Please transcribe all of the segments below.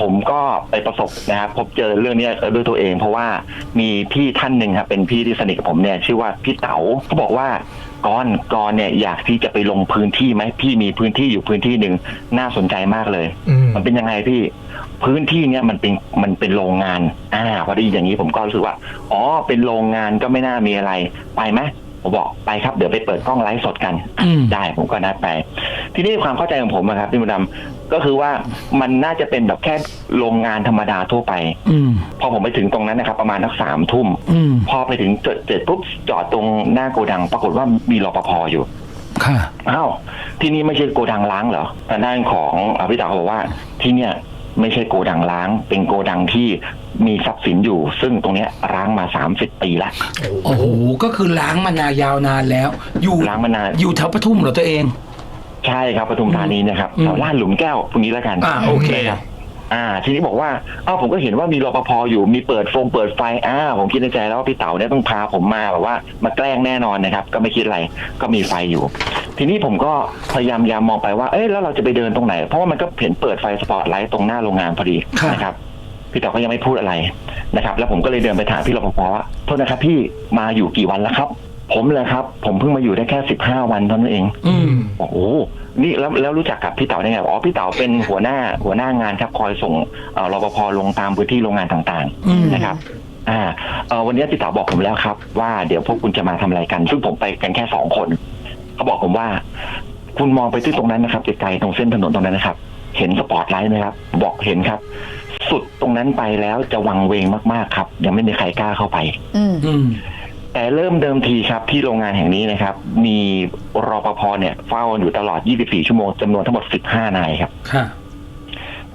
ผมก็ไปประสบนะครับพบเจอเรื่องเนี้ยด้วยตัวเอง เพราะว่ามีพี่ท่านหนึ่งครับเป็นพี่ที่สนิทกับผมเนี่ยชื่อว่าพี่เต๋าเขาบอกว่ากอนกอนเนี่ยอยากที่จะไปลงพื้นที่ไหมพี่มีพื้นที่อยู่พื้นที่หนึ่งน่าสนใจมากเลยอืมมันเป็นยังไงพี่พื้นที่เนี้ยมันเป็นมันเป็นโรงงานอ่าพอได้ยินอย่างนี้ผมก็รู้สึกว่า อ๋อเป็นโรงงานก็ไม่น่ามีอะไรไปไหม ผมบอกไปครับเดี๋ยวไปเปิดกล้องไลฟ์สดกันอืมได้ผมก็นัดไป ทีนี้ความเข้าใจของผมอะครับพี่มดดำก็คือว่ามันน่าจะเป็นแบบแค่โรงงานธรรมดาทั่วไปอืมพอผมไปถึงตรงนั้นนะครับ ประมาณนักสามทุ่มอืมพอไปถึงจุดเสร็จปุ๊บจอดตรงหน้าโกดัง ปรากฏว่ามีรปภอยู่ค่ะอ้าวที่นี่ไม่ใช่โกดังล้างเหรอทางด้านของอภิตาเขาบอกว่าที่เนี่ย ไม่ใช่โกดังล้าง เป็นโกดังที่มีทรัพย์สินอยู่ ซึ่งตรงเนี้ยร้างมาสามสิบปีละโอ้โหก็คือล้างมานายาวนานแล้ว อยู่ล้างมานานอยู่แถวปทุมเหรอตัวเอง ใช่ครับปทุมธานีนะครับอืมแถวลาดหลุมแก้วพวกนี้แล้วกันอ่าโอเคนะครับ อ่า ทีนี้บอกว่าอ้าวผมก็เห็นว่ามีรปภอยู่มีเปิดฟงเปิดไฟอ่าผมคิดในใจแล้วว่าพี่เต๋าเนี่ยต้องพาผมมาแบบว่ามาแกล้งแน่นอนนะครับ ก็ไม่คิดอะไรก็มีไฟอยู่ ทีนี้ผมก็พยายามยามมองไปว่าเอ้ยแล้วเราจะไปเดินตรงไหน เพราะว่ามันก็เห็นเปิดไฟสปอตไลท์ตรงหน้าโรงงานพอดีครับนะครับพี่เต๋าก็ยังไม่พูดอะไรนะครับ แล้วผมก็เลยเดินไปถามพี่รปภว่าโทษนะครับ พี่มาอยู่กี่วันแล้วครับ ผมเลยครับ ผมเพิ่งมาอยู่ได้แค่สิบห้าวันเท่านั้นเองอืมบอกโอ้โหนี่แล้วแล้วรู้จักกับพี่เต๋าได้ไงบอกอ๋อพี่เต๋าเป็นหัวหน้าหัวหน้างานครับคอยส่งเอ่อรปภลงตามพื้นที่โรงงานต่างอืม ๆนะครับ อ่าเอ่อวันนี้พี่เต๋าบอกผมแล้วครับ ว่าเดี๋ยวพวกคุณจะมาทำอะไรกัน ซึ่งผมไปกันแค่สองคนเขาบอกผมว่า คุณมองไปที่ตรงนั้นนะครับไกลๆตรงเส้นถนนตรงนั้นนะครับ เห็นสปอตไลท์ไหมครับ บอกเห็นครับ สุดตรงนั้นไปแล้วจะวังเวงมากๆครับ ยังไม่มีใครกล้าเข้าไป อืม อืม แต่เริ่มเดิมทีครับที่โรงงานแห่งนี้นะครับ มีรปภเนี่ยเฝ้าอยู่ตลอด 24 ชั่วโมงจำนวนทั้งหมด 15 นายครับ ค่ะ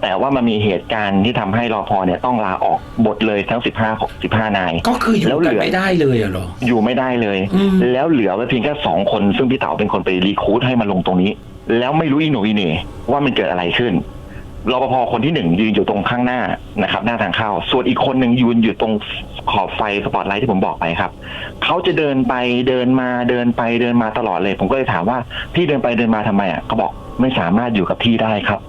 แต่ว่ามันมีเหตุการณ์ที่ทำให้รปภเนี่ยต้องลาออกหมดเลยทั้ง 15 15 นาย ก็คืออยู่แล้วเหลืกันอ ไม่ได้เลยอะเหรอ อยู่ไม่ได้เลย อืม แล้วเหลือไว้เพียงแค่สองคน ซึ่งพี่เต๋าเป็นคนไปรีคูดให้มาลงตรงนี้ แล้วไม่รู้อีโหนอีเหน่ว่ามันเกิดอะไรขึ้น รปภคนที่หนึ่งยืนอยู่ตรงข้างหน้านะครับ หน้าทางเข้า ส่วนอีกคนหนึ่งยืนอยู่ตรงขอบไฟสปอตไลท์ที่ผมบอกไปครับเขาจะเดินไปเดินมาเดินไปเดินมาตลอดเลย ผมก็เลยถามว่าพี่เดินไปเดินมาทำไมอะเขาบอกไม่สามารถอยู่กับที่ได้ครับ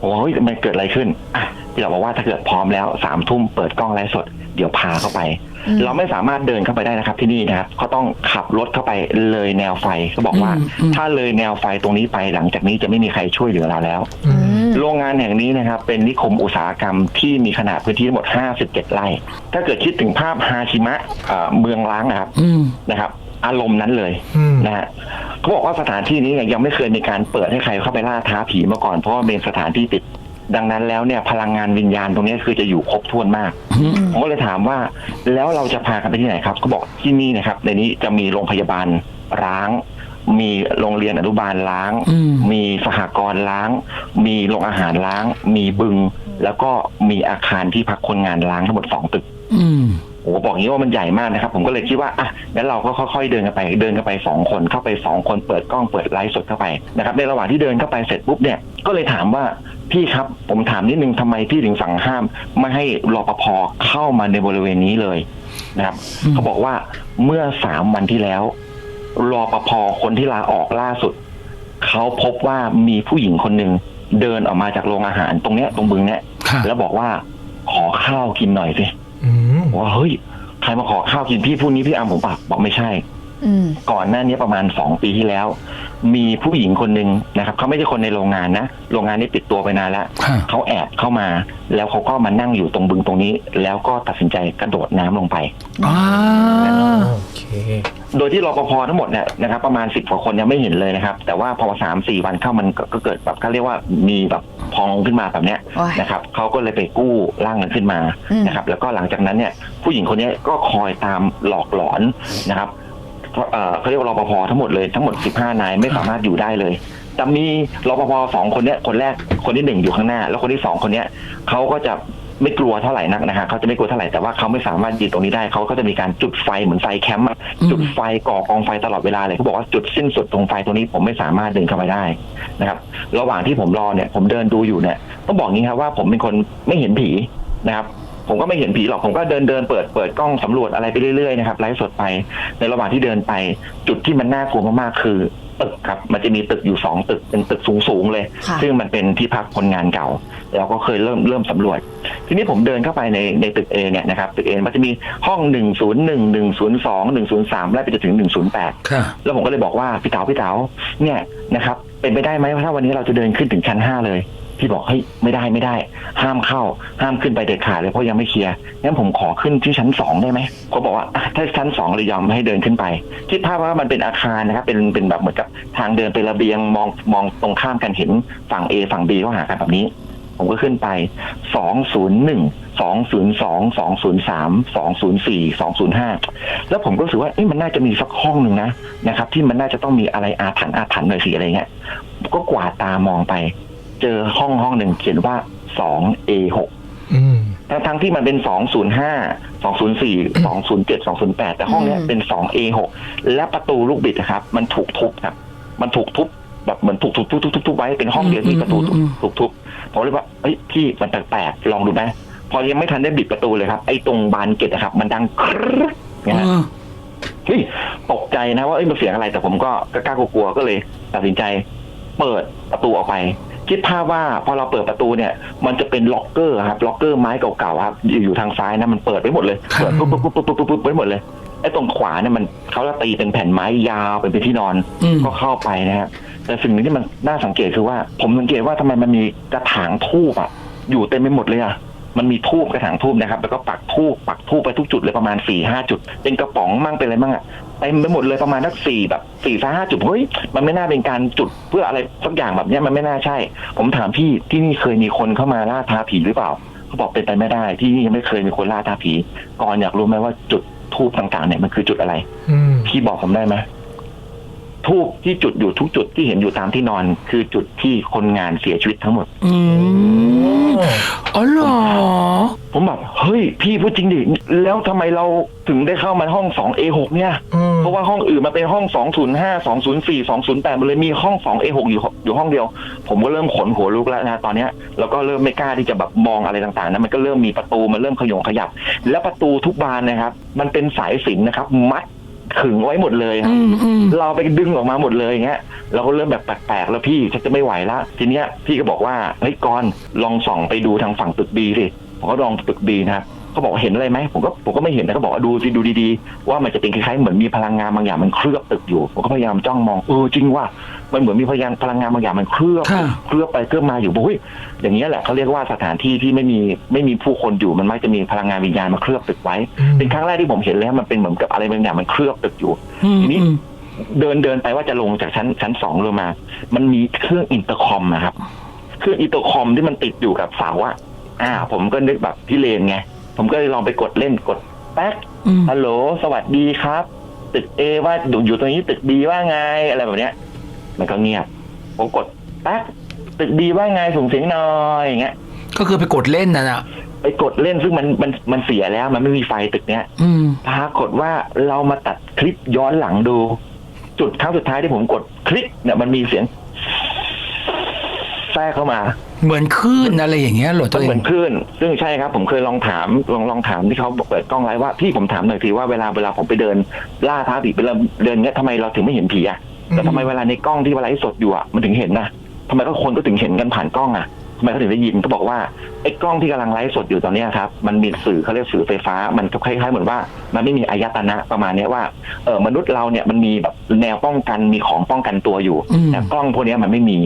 โอ้ยมันเกิดอะไรขึ้นอะพี่เราบอกว่าถ้าเกิดพร้อมแล้วสามทุ่มเปิดกล้องไลฟ์สด เดี๋ยวพาเข้าไป เราไม่สามารถเดินเข้าไปได้นะครับ ที่นี่นะครับเขาต้องขับรถเข้าไปเลยแนวไฟเขาบอกว่าอืมอืมถ้าเลยแนวไฟตรงนี้ไปหลังจากนี้จะไม่มีใครช่วยเหลือเราแล้วอือืมมโรงงานแห่งนี้นะครับ เป็นนิคมอุตสาหกรรมที่มีขนาดพื้นที่ทั้งหมด 57 ไร่ ถ้าเกิดคิดถึงภาพฮาชิมะเอ่อเมืองล้างนะครับอืมนะครับอารมณ์นั้นเลยอืมนะฮะเขาบอกว่าสถานที่นี้เนี่ยยังไม่เคยมีการเปิดให้ใครเข้าไปล่าท้าผีมาก่อนเพราะว่าเป็นสถานที่ปิด ดังนั้นแล้วเนี่ยพลังงานวิญญาณตรงนี้คือจะอยู่ครบถ้วนมากอืมผมก็เลยถามว่า แล้วเราจะพากันไปที่ไหนครับเขาบอกที่นี่นะครับ ในนี้จะมีโรงพยาบาลร้าง มีโรงเรียนอนุบาลล้างอืมมีสหกรณ์ล้าง มีโรงอาหารล้าง มีบึง แล้วก็มีอาคารที่พักคนงานล้างทั้งหมดสองตึกอืม โอ้โหบอกอย่างนี้ว่ามันใหญ่มากนะครับ ผมก็เลยคิดว่าอะงั้นเราก็ค่อยๆเดินกันไป เดินกันไปสองคนเข้าไปสองคนเปิดกล้องเปิดไลฟ์สดเข้าไปนะครับในระหว่างที่เดินเข้าไปเสร็จปุ๊บเนี่ยก็เลยถามว่าพี่ครับ ผมถามนิดนึงทำไมพี่ถึงสั่งห้าม ไม่ให้รปภเข้ามาในบริเวณนี้เลยนะครับอืมเขาบอกว่าเมื่อสามวันที่แล้วรปภคนที่ลาออกล่าสุด เขาพบว่ามีผู้หญิงคนหนึ่งเดินออกมาจากโรงอาหารตรงเนี้ยตรงบึงเนี้ยค่ะแล้วบอกว่าขอข้าวกินหน่อยสิอืม ผมว่าเฮ้ยใครมาขอข้าวกินพี่พูดนี้พี่อามผมปากบอกไม่ใช่อืมก่อนหน้านี้ประมาณสองปีที่แล้ว มีผู้หญิงคนหนึ่งนะครับเขาไม่ใช่คนในโรงงานนะโรงงานนี้ปิดตัวไปนานแล้วค่ะเขาแอบเข้ามา แล้วเขาก็มานั่งอยู่ตรงบึงตรงนี้ แล้วก็ตัดสินใจกระโดดน้ำลงไปอ่า โดยที่รปภทั้งหมดเนี่ยนะครับประมาณสิบกว่าคนยังไม่เห็นเลยนะครับ แต่ว่าพอสามสี่วันเข้ามันก็เกิดแบบเขาเรียกว่ามีแบบพองขึ้นมาแบบเนี้ยนะครับเขาก็เลยไปกู้ร่างกันขึ้นมานะครับแล้วก็หลังจากนั้นเนี่ยผู้หญิงคนนี้ก็คอยตามหลอกหลอนนะครับเพราะเอ่อเขาเรียกว่ารปภทั้งหมดเลยทั้งหมด 15 นายไม่สามารถอยู่ได้เลยแต่มีรปภสองคนเนี้ยคนแรกคนที่หนึ่งอยู่ข้างหน้า แล้วคนที่สองคนเนี้ยเขาก็จะ ไม่กลัวเท่าไหร่นักนะฮะเขาจะไม่กลัวเท่าไหร่แต่ว่าเขาไม่สามารถยืนตรงนี้ได้เขาก็จะมีการจุดไฟเหมือนไฟแคมป์อะอืมจุดไฟก่อกองไฟตลอดเวลาเลยเขาบอกว่าจุดสิ้นสุดตรงไฟตรงนี้ผมไม่สามารถเดินเข้าไปได้นะครับ ระหว่างที่ผมรอเนี่ย ผมเดินดูอยู่เนี่ยต้องบอกงี้ครับว่าผมเป็นคนไม่เห็นผีนะครับผมก็ไม่เห็นผีหรอก ผมก็เดินเดินเปิดเปิดกล้องสำรวจอะไรไปเรื่อยๆนะครับไลฟ์สดไป ในระหว่างที่เดินไป จุดที่มันน่ากลัวมากๆคือ ตึกครับ มันจะมีตึกอยู่สองตึกเป็นตึกสูงๆเลย ค่ะ ซึ่งมันเป็นที่พักคนงานเก่าเราก็เคยเริ่มเริ่มสำรวจ ทีนี้ผมเดินเข้าไปในในตึก A เนี่ยนะครับตึก A มันจะมีห้อง 101 102 103ไล่ไปจนถึง 108 ค่ะ แล้วผมก็เลยบอกว่าพี่เต๋าพี่เต๋าเนี่ยนะครับเป็นไปได้ไหมว่าถ้าวันนี้เราจะเดินขึ้นถึงชั้น5เลย พี่บอกเฮ้ยไม่ได้ไม่ได้ ห้ามเข้า ห้ามขึ้นไปเด็ดขาดเลยเพราะยังไม่เคลียร์งั้นผมขอขึ้นที่ชั้นสองได้ไหมเขาบอกว่าถ้าชั้นสองเลยยอมให้เดินขึ้นไปคิดภาพว่ามันเป็นอาคารนะครับเป็นเป็นแบบเหมือนกับทางเดินเป็นระเบียงมองมองตรงข้ามกันเห็นฝั่ง A ฝั่ง B ก็หากันแบบนี้ ผมก็ขึ้นไป201 202 203 204 205แล้วผมก็รู้สึกว่ามันน่าจะมีสักห้องหนึ่งนะนะครับ ที่มันน่าจะต้องมีอะไรอาถรรพ์อาถรรพ์หน่อยสิอะไรเงี้ยก็กวาดตามองไป เจอห้องห้องหนึ่งเขียนว่า 2A6 อืมทั้งทั้งที่มันเป็น 205 204 207 208 แต่ห้องเนี้ยเป็น 2A6 และประตูลูกบิดนะครับ มันถูกทุบครับ มันถูกทุบแบบเหมือนถูกทุบทุบทุบทุบทุบไว้เป็นห้องเดียวที่ประตูอืมอืมถูกทุบผมเลยว่าเอ้ยพี่มันแปลกๆลองดูไหมพอยังไม่ทันได้บิดประตูเลยครับ ไอ้ตรงบานเกล็ดนะครับ มันดังครึ๊ดเนี่ยเอนะอเฮ้ยตกใจนะว่าเอ้ยมันเสียงอะไรแต่ผมก็กล้ากลัวๆก็เลย ตัดสินใจ เปิดประตูออกไป คิดภาพว่าพอเราเปิดประตูเนี่ย มันจะเป็นล็อกเกอร์ครับล็อกเกอร์ไม้เก่าๆครับอยู่อยู่ทางซ้ายนะมันเปิดไว้หมดเลยครับเปิดปุ๊บปุ๊บปุ๊บปุ๊บปุ๊บปุ๊บไว้หมดเลยไอ้ตรงขวาเนี่ยมันเขาจะตีเป็นแผ่นไม้ยาวเป็นที่นอนอืมก็เข้าไปนะฮะแต่สิ่งหนึ่งที่มันน่าสังเกตคือว่า ผมสังเกตว่าทำไมมันมีกระถางทูบอะอยู่เต็มไปหมดเลยอะมันมีทูบกระถางทูบนะครับ แล้วก็ปักทูบปักทูบไปทุกจุดเลยประมาณสี่ห้าจุด เป็นกระป๋องมั่งเป็นอะไรมั่งอะเต็มไปหมดเลยประมาณสักสี่แบบสี่ห้าจุดเฮ้ยมันไม่น่าเป็นการจุดเพื่ออะไรสักอย่างแบบเนี้ยมันไม่น่าใช่ ผมถามพี่ที่นี่เคยมีคนเข้ามาล่าท้าผีหรือเปล่าเขาบอกเป็นไปไม่ได้ ที่นี่ยังไม่เคยมีคนล่าท้าผี ก่อนอยากรู้ไหมว่าจุดทูบต่างๆเนี่ยมันคือจุดอะไรอืมพี่บอกผมได้ไหมทูบที่จุดอยู่ทุกจุดที่เห็นอยู่ตามที่นอน คือจุดที่คนงานเสียชีวิตทั้งหมด อืมอ๋อเหรอผมแบบเฮ้ย พี่พูดจริงดิแล้วทำไมเราถึงได้เข้ามาห้อง 2A6 เนี่ยอืมเพราะว่าห้องอื่นมันเป็นห้อง 205 204 208มันเลยมีห้อง 2A6 อยู่อยู่ห้องเดียว ผมก็เริ่มขนหัวลุกแล้วนะตอนเนี้ยแล้วก็เริ่มไม่กล้าที่จะแบบมองอะไรต่างๆนะมันก็เริ่มมีประตูมันเริ่มขยงขยับ แล้วประตูทุกบานนะครับ มันเป็นสายสิญจนนะครับ มัดขึงไว้หมดเลยครับอืมอืมเราไปดึงออกมาหมดเลยอย่างเงี้ยเราก็เริ่มแบบแปลกๆแล้วพี่ฉันจะไม่ไหวละทีเนี้ยพี่ก็บอกว่าเฮ้ยกอนลองส่องไปดูทางฝั่งตึกบีสิผมก็ลองตึกบีนะครับ เขาบอกว่าเห็นอะไรไหมผมก็ผมก็ไม่เห็นนะเขาบอกว่าดูสิดูดีๆ ว่ามันจะเป็นคล้ายๆเหมือนมีพลังงานบางอย่างมันเคลือบตึกอยู่ ผมก็พยายามจ้องมองเออจริงว่ามันเหมือนมีพลังพลังงานบางอย่างมันเคลือบค่ะเคลือบไปเคลือบมาอยู่บอกเฮ้ยอย่างเงี้ยแหละเขาเรียกว่าสถานที่ที่ไม่มีไม่มีผู้คนอยู่มันมักจะมีพลังงานวิญญาณมาเคลือบตึกไว้ เป็นครั้งแรกที่ผมเห็นเลยว่ามันเป็นเหมือนกับอะไรบางอย่างมันเคลือบตึกอยู่อืมทีนี้อืมเดินเดินไปว่าจะลงจากชั้นชั้นสองลงมา มันมีเครื่องอินเตอร์คอมนะครับ เครื่องอินเตอร์คอมที่มันติดอยู่กับเสาอะอ่า ผมก็นึกแบบพี่เลนไง ผมก็เลยลองไปกดเล่นกดแป๊กอืมฮัลโหล สวัสดีครับ ตึกเอว่าอยู่อยู่ตรงนี้ตึกดีว่าไงอะไรแบบเนี้ย มันก็เงียบ ผมกดแป๊กตึกดีว่าไงส่งเสียงหน่อยอย่างเงี้ย ก็คือไปกดเล่นน่ะนะไปกดเล่นซึ่งมันมันมันเสียแล้ว มันไม่มีไฟตึกเนี้ย อืมปรากฏว่าเรามาตัดคลิปย้อนหลังดู จุดครั้งสุดท้ายที่ผมกดคลิกเนี่ยมันมีเสียงแทรกเข้ามา เหมือนคลื่นอะไรอย่างเงี้ยเหรอตัมัวนเอเหมืงอนคลื่นซึ่งใช่ครับผมเคยลองถามลองลองถามที่เขาบอกเปิดกล้องไลฟ์ว่าพี่ผมถามหน่อยทีว่าเวลาเวลาผมไปเดิน ล่าท้าผีไปเดินเดินเนี้ยทำไมเราถึงไม่เห็นผีอะแต่ทำไมเวลาในกล้องที่เวลาไลฟ์สดอยู่อะมันถึงเห็นนะทำไมก็คนก็ถึงเห็นกันผ่านกล้องอะทำไมเขาถึงได้ยินก็บอกว่าไอ้กล้องที่กำลังไลฟ์สดอยู่ตอนเนี้ยครับมันมีสื่อเขาเรียกสื่อไฟฟ้า มันก็คล้ายๆเหมือนว่า มันไม่มีอายตนะประมาณเนี้ยว่าเออมนุษย์เราเนี่ยมันมีแบบแนวป้องกันมีของป้องกันตัวอยู่ อืม แต่กล้องพวกเนี้ยมันไม่มี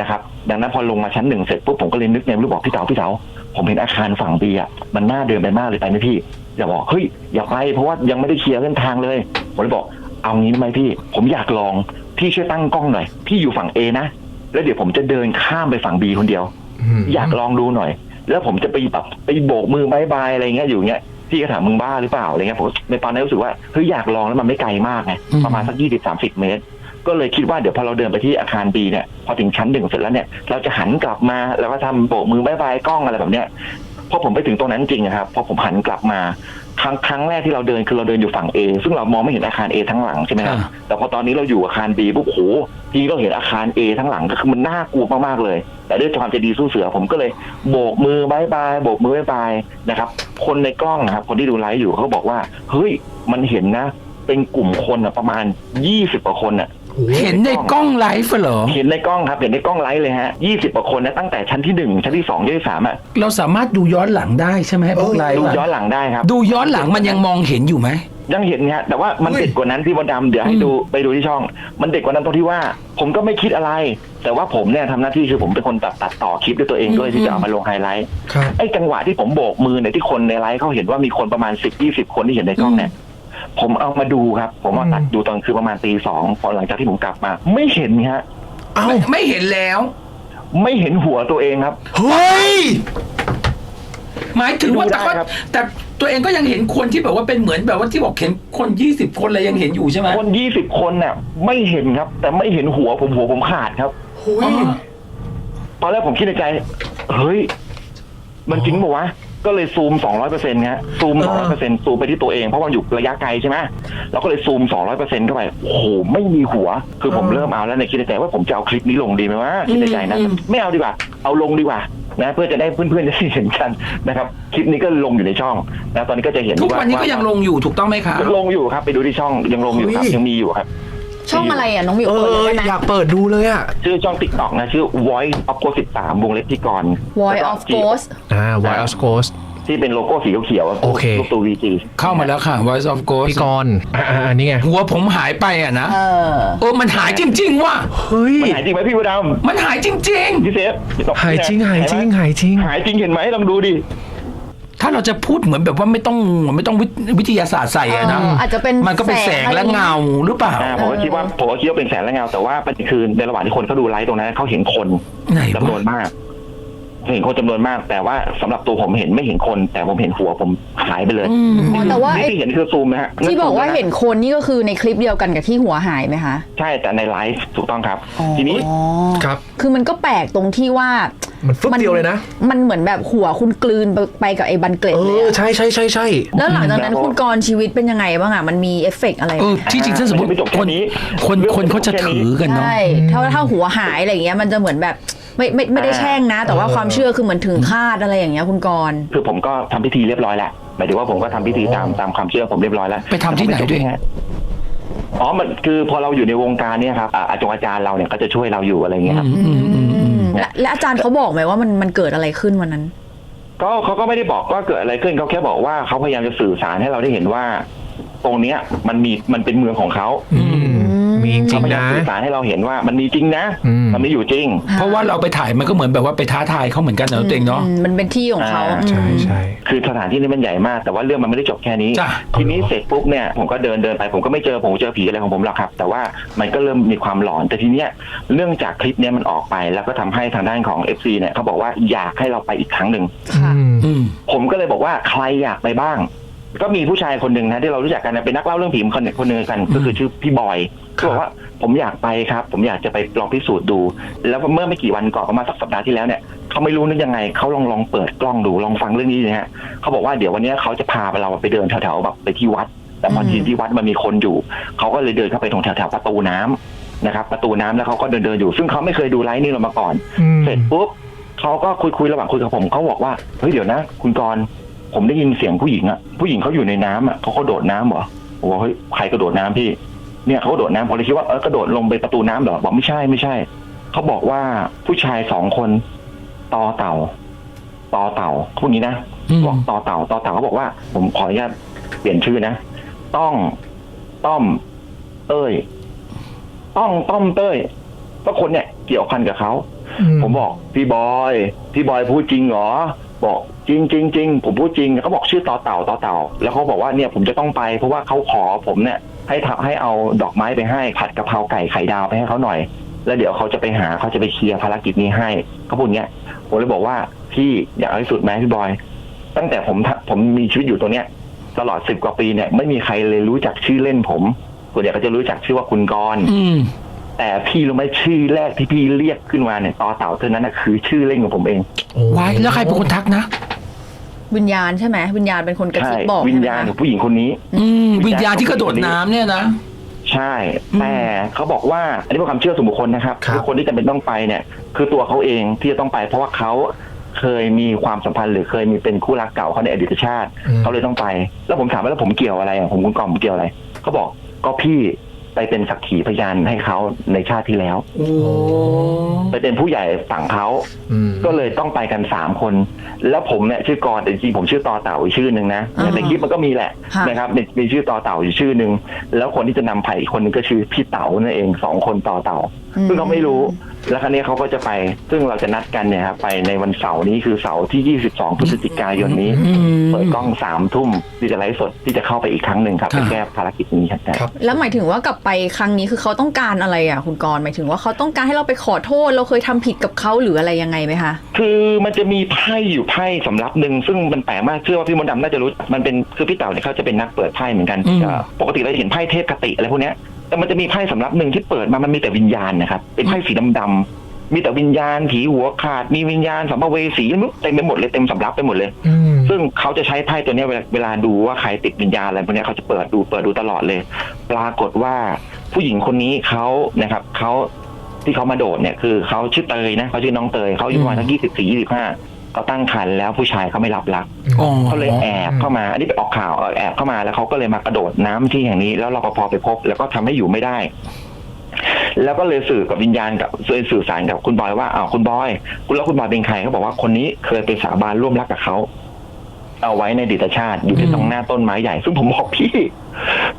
นะครับ ดังนั้นพอลงมาชั้นหนึ่งเสร็จปุ๊บผมก็เลยนึกในรู้บอกพี่เต๋าพี่เต๋าผมเห็นอาคารฝั่งบีอะมันน่าเดินไปมากเลยไปไหมพี่อย่าบอกเฮ้ยอย่าไปเพราะว่ายังไม่ได้เคลียร์เส้นทางเลย ผมเลยบอกเอางี้ได้ไหมพี่ ผมอยากลองพี่ช่วยตั้งกล้องหน่อยพี่อยู่ฝั่งเอนะแล้วเดี๋ยวผมจะเดินข้ามไปฝั่งบีคนเดียวมอยากลองดูหน่อย แล้วผมจะไปแบบไปโบกมือบายบายอะไรเงี้ยอยู่เงี้ยพี่ก็ถามมึงบ้าหรือเปล่าอะไรเงี้ยผมในตอนนั้นรู้สึกว่าเฮ้ยอยากลองแล้วมันไม่ไกลมากไงอืมประมาณสักยี่สิบสามสิบเมตร ก็เลยคิดว่าเดี๋ยวพอเราเดินไปที่อาคารบีเนี่ยพอถึงชั้นหนึ่งเสร็จแล้วเนี่ยเราจะหันกลับมาแล้วก็ทำโบกมือบายบายกล้องอะไรแบบเนี้ยพอผมไปถึงตรงนั้นจริงอะครับพอผมหันกลับมาครั้งครั้งแรกที่เราเดินคือเราเดินอยู่ฝั่ง A ซึ่งเรามองไม่เห็นอาคาร A ทั้งหลังใช่ไหมครับอ่าแต่พอตอนนี้เราอยู่อาคาร B ปุ๊บโหพี่ก็เห็นอาคาร A ทั้งหลังก็คือมันน่ากลัวมากๆเลย แต่ด้วยความใจะดีสู้เสือผมก็เลยโบกมือบายบายโบกมือบายบายนะครับ คนในกล้องนะครับคนที่ดูไลฟ์อยู่เขาบอกว่าเฮ้ยมันเห็นนะ เป็นกลุ่มคนอะประมาณยี่สิบกว่าคนอะ เห็นในกล้องไลฟ์เหรอ เห็นในกล้องครับเห็นในกล้องไลฟ์เลยฮะยี่สิบกว่าคนนะตั้งแต่ชั้นที่หนึ่งชั้นที่สองชั้นที่สามอะเราสามารถดูย้อนหลังได้ใช่ไหมพวกไลฟ์ดูอะย้อนหลังได้ครับ ดูย้อนหลังมันยังมองเห็นอยู่ไหมยังเห็นฮะแต่ว่ามันเฮ้ยเด็ดกว่านั้นที่มดดำเดี๋ยวให้อืมดูไปดูที่ช่อง มันเด็ดกว่านั้นตรงที่ว่า ผมก็ไม่คิดอะไร แต่ว่าผมเนี่ยทำหน้าที่คือผมเป็นคนตัดตัดต่อคลิปด้วยตัวเองด้วยที่จะเอามาลงไฮไลท์ครับไอ้จังหวะที่ผมโบกมือเนี่ยที่คนในไลฟ์เขาเห็นว่ามีคนประมาณสิบยี่สิบคนที่เห็นในกล้องเนี่ย ผมเอามาดูครับ ผมเอาตัดดูตอนคือประมาณตีสองพอหลังจากที่ผมกลับมา ไม่เห็นฮะ เอ้าไม่ไม่เห็นแล้ว ไม่เห็นหัวตัวเองครับ เฮ้ย หมายถึงว่าดูได้แต่ก็ครับ แต่ตัวเองก็ยังเห็นคนที่แบบว่าเป็นเหมือนแบบว่าที่บอกเห็นคนยี่สิบคนเลยยังเห็นอยู่ใช่ไหมคนยี่สิบคนเนี่ยไม่เห็นครับ แต่ไม่เห็นหัวผมหัวผมขาดครับหุยอ๋อตอนแรกผมคิดในใจ เฮ้ย มันจริงปะวะ ก็เลยซูม 200เปอร์เซ็นต์ฮะซูม200เปอร์เซ็นต์ซูมไปที่ตัวเอง เพราะว่ามันอยู่ระยะไกลใช่ไหมเราก็เลยซูม 200เปอร์เซ็นต์เข้าไป โอ้โห ไม่มีหัว คือผมเริ่มเอาแล้วในคิดในใจว่าผมจะเอาคลิปนี้ลงดีไหมวะคิดในใจนะไม่เอาดีกว่า เอาลงดีกว่านะเพื่อจะได้เพื่อนๆจะได้เห็นกันนะครับ คลิปนี้ก็ลงอยู่ในช่องนะตอนนี้ก็จะเห็นทุกวันนี้ก็ยังลงอยู่ถูกต้องไหมคะ ลงอยู่ครับ ไปดูที่ช่องยังลงอยู่ครับยังมีอยู่ครับ ช่องอะไรอะ น้องหมิวเอเปิดอเลยได้ไหม อยากเปิดดูเลยอะชื่อช่องติ๊กต็อกนะ ชื่อ voice of go 13วงเล็บที่กร Voice of Ghost อ่า White of Ghost ที่เป็นโลโก้สีเขียวๆะโอเคลูกตัว VG เข้ามาแล้วค่ะ Voice of Ghost พี่กรณ์อ่าอ่าอันนี้ไง หัวผมหายไปอะนะ เออ เออ มันหายจริง ๆ ว่ะ เฮ้ย มันหายจริงไหมพี่วดำมันหายจริง พี่เซฟหายจริงหายจริงไหมหายจริง หายจริงเห็นไหมลองดูดิๆ ถ้าเราจะพูดเหมือนแบบว่าไม่ต้องไม่ต้องวิวิทยาศาสตร์ใส่อะนะเอออาจจะเป็นมันก็เป็นแสงและเงาหรือเปล่าอ่าผมก็คิดว่าผมก็คิดว่าเป็นแสงและเงา แต่ว่าประเด็นคือในระหว่างที่คนเขาดูไลฟ์ตรงนั้นเขาเห็นคนไหนจำนววะนมากเห็นคนจำนวนมาก แต่ว่าสำหรับตัวผมเห็นไม่เห็นคน แต่ผมเห็นหัวผมหายไปเลยอืมอ๋อแต่ว่านี่ไอ้ที่เห็นคือซูมนะฮะที่บอกว่าซูมะเห็นคนนี่ก็คือในคลิปเดียวกันกับที่หัวหายไหมคะ ใช่แต่ในไลฟ์ถูกต้องครับอ๋อทีนี้ครับ คือมันก็แปลกตรงที่ว่า มันฟึบเดียวเลยนะ มันเหมือนแบบหัวคุณกลืนไปไปกับไอ้บันเกล็ดเอเลยออะใช่ใช่ใช่ใช่แล้วหลังจากนั้นคุณกรณ์ชีวิตเป็นยังไงบ้างอะมันมีเอฟเฟกต์อะไรเออที่จริงถ้าสมมติไม่จบแค่คนนี้คนเรื่องคนเขาจะไม่จบแค่นี้ ถือกันเนาะ ใช่ถ้าถ้าหัวหายอะไรอย่างเงี้ยมันจะเหมือนแบบไม่ไม่ไม่ได้แช่งนะ แต่ว่าความเชื่อคือเหมือนถึงคาดอะไรอย่างเงี้ยคุณกรณ์คือผมก็ทำพิธีเรียบร้อยแล้วหมายถึงว่าผมก็ทำพิธีตามตามความเชื่อผมเรียบร้อยแล้วไปทำที่ไหนด้วย อ๋อมันคือพอเราอยู่ในวงการเนี่ยครับอ่าอาจารย์อาจารย์เราเนี่ยก็จะช่วยเราอยู่อะไรเงี้ยครับ อืมอืมอืมและและอาจารย์เขาบอกไหมว่ามันมันเกิดอะไรขึ้นวันนั้น ก็เขาก็ไม่ได้บอกว่าเกิดอะไรขึ้นเขาแค่บอกว่าเขาพยายามจะสื่อสารให้เราได้เห็นว่า ตรงเนี้ยมันมีมันเป็นเมืองของเขา อืม มีจริเขางพยายามนะ สื่อสารให้เราเห็นว่ามันมีจริงนะ อืม มันไม่อยู่จริง เพราะว่าเราไปถ่ายมันก็เหมือนแบบว่าไปท้าทายเขาเหมือนกันเนอะตัวเองเนาะอืมมันเป็นที่ของเขาอ่า ใช่อืม ใช่ คือสถานที่นี้มันใหญ่มากแต่ว่าเรื่องมันไม่ได้จบแค่นี้ จ้ะ ทีนี้เสร็จปุ๊บเนี่ยผมก็เดินเดินไปผมก็ไม่เจอผมเจอผีอะไรของผมหรอกครับ แต่ว่ามันก็เริ่มมีความหลอนแต่ทีเนี้ยเรื่องจากคลิปเนี้ยมันออกไป แล้วก็ทำให้ทางด้านของ FC เนี่ยเขาบอกว่าอยากให้เราไปอีกครั้งหนึ่งค่ะ อืม อืม ผมก็เลยบอกว่าใครอยากไปบ้าง ก็มีผู้ชายคนหนึ่งนะที่เรารู้จักกันนะเป็นนักเล่าเรื่องผีคนหนึ่งคนหนึ่งกัน ก็คือชื่อพี่บอยครับเขาบอกว่าผมอยากไปครับ ผมอยากจะไปลองพิสูจน์ดู แล้วเมื่อไม่กี่วันก่อนประมาณสักสัปดาห์ที่แล้วเนี่ยเขาไม่รู้นึกยังไงเขาลองลองเปิดกล้องดูลองฟังเรื่องนี้นะฮะเขาบอกว่าเดี๋ยววันเนี้ยเขาจะพาเราไปเดินแถวๆแบบไปที่วัด แต่พออืมที่ที่วัดมันมีคนอยู่เขาก็เลยเดินเข้าไปตรงแถวๆประตูน้ำนะครับ ประตูน้ำแล้วเขาก็เดินเดินๆอยู่ ซึ่งเขาไม่เคยดูไลฟ์นี่เรามาก่อนอืมเสร็จปุ๊บเขาก็คุยคุยๆระหว่างคุยกับผมเขาบอกว่าเฮ้ยเดี๋ยวนะ คุณกรณ์ ผมได้ยินเสียงผู้หญิงอะผู้หญิงเขาอยู่ในน้ำอะเขาก็โดดน้ำเหรอผมบอกเฮ้ยใครกระโดดน้ำพี่เนี่ยเขากระโดดน้ำผมเลยคิดว่าเออกระโดดลงไปประตูน้ำเหรอบอกไม่ใช่ไม่ใช่เขาบอกว่าผู้ชายสองคนต่อเต่าต่อเต่าพวกนี้นะอืมบอกต่อเต่าต่อเต่าเขาบอกว่า ผมขออนุญาตเปลี่ยนชื่อนะต้องต้อม เต้ย ต้องต้อมเต้ยก็คนเนี่ยเกี่ยวพันกับเขา ผมบอกพี่บอย พี่บอยพูดจริงเหรอ บอกจริงจริงจริงผมพูดจริงเขาบอกชื่อต่อเต่าต่อเต่า แล้วเขาบอกว่าเนี่ยผมจะต้องไปเพราะว่าเขาขอผมเนี่ย ให้ทำให้เอาดอกไม้ไปให้ผัดกะเพราไก่ไข่ดาวไปให้เขาหน่อย แล้วเดี๋ยวเขาจะไปหาเขาจะไปเคลียร์ภารกิจนี้ให้เขาพูดเงี้ยผมเลยบอกว่าพี่อยากเอาที่สุดไหมพี่บอย ตั้งแต่ผมทำผมมีชีวิตอยู่ตรงเนี้ย ตลอดสิบกว่าปีเนี่ยไม่มีใครเลยรู้จักชื่อเล่นผมส่วนใหญ่ก็จะรู้จักชื่อว่าคุณกรณ์อืม แต่พี่รู้ไหมชื่อแรกที่พี่เรียกขึ้นมาเนี่ยต่อเต่าเท่านั้นนะคือชื่อเล่นของผมเอง ไว้แล้วใครเป็นคนทักนะ วิญญาณใช่ไหมวิญญาณเป็นคนกระใช่ซิบบอกวิญใช่ไหมญาณคะของผู้หญิงคนนี้ อืมวิญญาณที่กระโดดน้ำเนี่ยนะ ใช่ แต่เขาบอกว่า อันนี้เป็นความเชื่อส่วนบุคคลนะครับครับอคนที่จำเป็นต้องไปเนี่ย คือตัวเขาเองที่จะต้องไป เพราะว่าเขาเคยมีความสัมพันธ์หรือเคยมีเป็นคู่รักเก่าเขาในอดีตชาติ อืม เขาเลยต้องไป แล้วผมถามว่าแล้วผมเกี่ยวอะไรอะผมคุณกล่อมผมเกี่ยวอะไรเขาบอกก็พี่ ไปเป็นสักขีพยานให้เขาในชาติที่แล้ว โอ้ ไปเป็นผู้ใหญ่ฝั่งเขา อืม ก็เลยต้องไปกันสามคน แล้วผมเนี่ยชื่อกรแต่จริงๆผมชื่อต่อเต่าอีกชื่อหนึ่งนะอ่าในคลิปมันก็มีแหละค่ะ นะครับมีมีชื่อต่อเต่าอยู่ชื่อหนึ่งแล้วคนที่จะนำไผ่อีกคนหนึงก็ชื่อพี่เต๋านั่นเองสองคนต่อเต่า ซึ่งเขาไม่รู้แล้วครั้นี้เขาก็จะไป ซึ่งเราจะนัดกันเนี่ยครับไปในวันเสาร์นี้คือเสาร์ที่ 22 พฤศจิกายนนี้อืมเปิดกล้องสามทุ่มที่จะไลฟ์สดที่จะเข้าไปอีกครั้งหนึ่งครับค่ะไปแก้ภารกิจนี้ครับครับ แล้วหมายถึงว่ากลับไปครั้งนี้คือเขาต้องการอะไรอะคุณกรณ์หมายถึงว่าเขาต้องการให้เราไปขอโทษ เราเคยทำผิดกับเขาหรืออะไรยังไงไหมคะคือมันจะมีไพ่อยู่ไพ่สำรับหนึ่งซึ่งมันแปลกมากเชื่อว่าพี่มดดำน่าจะรู้มันเป็นคือพี่เต๋าเนี่ยเขาจะเป็นนักเปิดไพ่เหมือนกันอืมเอ่อปกติเราจะเห็นไพ่เทพคติอะไรพวกเนี้ย แต่มันจะมีไพ่สำรับหนึ่งที่เปิดมามันมีแต่วิญญาณนะครับ เป็นไพ่สีดำๆมีแต่วิญญาณผีหัวขาด มีวิญญาณสัมภเวสีเต็มไปหมดเลยเต็มสำรับไปหมดเลยอืมซึ่งเขาจะใช้ไพ่ตัวเนี้ยเวลาเวลาดูว่าใครติดวิญญาณอะไรพวกเนี้ยเขาจะเปิดดูเปิดดูตลอดเลย ปรากฏว่าผู้หญิงคนนี้เขานะครับเขาที่เขามาโดดเนี่ยคือเขาชื่อเตยนะเขาชื่อน้องเตยเขาอายุประมาณสักยี่สิบสี่ยี่สิบห้า เขาตั้งครรภ์แล้วผู้ชายเขาไม่รับรักอ๋อ เขาเลยแอบเข้ามา อันนี้ไปออกข่าวเออแอบเข้ามาแล้วเขาก็เลยมากระโดดน้ำที่แห่งนี้ แล้วรปภไปพบ แล้วก็ทำให้อยู่ไม่ได้ แล้วก็เลยสื่อกับวิญญาณกับสื่อสารกับคุณบอยว่าอ้าวคุณบอยคุณแล้วคุณบอยเป็นใครเขาบอกว่าคนนี้เคยไปสาบานร่วมรักกับเขาเอาไว้ในดิตชาติอยู่ที่ตรงหน้าต้นไม้ใหญ่ ซึ่งผมบอกพี่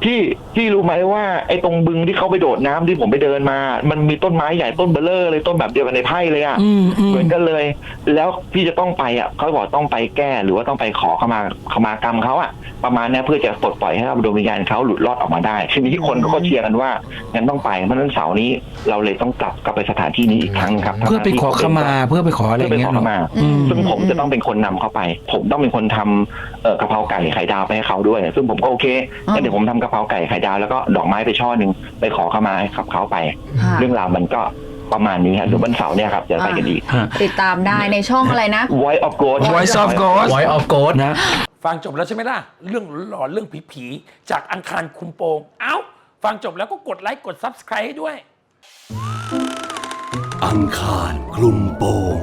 พี่พี่รู้ไหมว่าไอ้ตรงบึงที่เขาไปโดดน้ำที่ผมไปเดินมา มันมีต้นไม้ใหญ่ต้นเบลเลอร์เลยต้นแบบเดียวกันในไพ่เลยอะอืมอืมเหมือนกันเลย แล้วพี่จะต้องไปอะเขาบอกต้องไปแก้หรือว่าต้องไปขอเข้ามาขมากรรมเขาอะประมาณเนี้ยเพื่อจะปลดปล่อยให้ดวงวิญญาณเขาหลุดรอดออกมาได้ทีนี้คนเขาก็เชียร์กันว่างั้นต้องไปเพราะฉะนั้นเสาร์นี้เราเลยต้องกลับกลับไปสถานที่นี้อีกครั้งครับ เพื่อไปขอขมาเพื่อไปขออะไรอเพื่อย่างไปเงี้ขยอเหรอขมาอืมซึ่งผมจะต้องเป็นคนนำเข้าไป ผมต้องเป็นคนทำเอ่อกะเพราไก่ไข่ดาวไปให้เขาด้วย ซึ่งผมก็โอเคงั้นเดี๋ยวผมทำกะเพราไก่ไข่ดาวแล้วก็ดอกไม้ไปช่อหนึ่งไปขอขมาให้กับเขาไป ค่ะเรื่องราวมันก็ประมาณนี้ครับเดี๋ยววันเสาร์เนี่ยครับจะไปกันอีกฮะติดตามได้ในช่องอะไรนะ Voice of God Voice of God Voice of God นะ ฟังจบแล้วใช่ไหมล่ะ เรื่องหลอนๆเรื่องผีๆจากอังคารคุมโปง เอ้า ฟังจบแล้วก็กดไลค์กด Subscribe ให้ด้วย อังคารคลุมโปง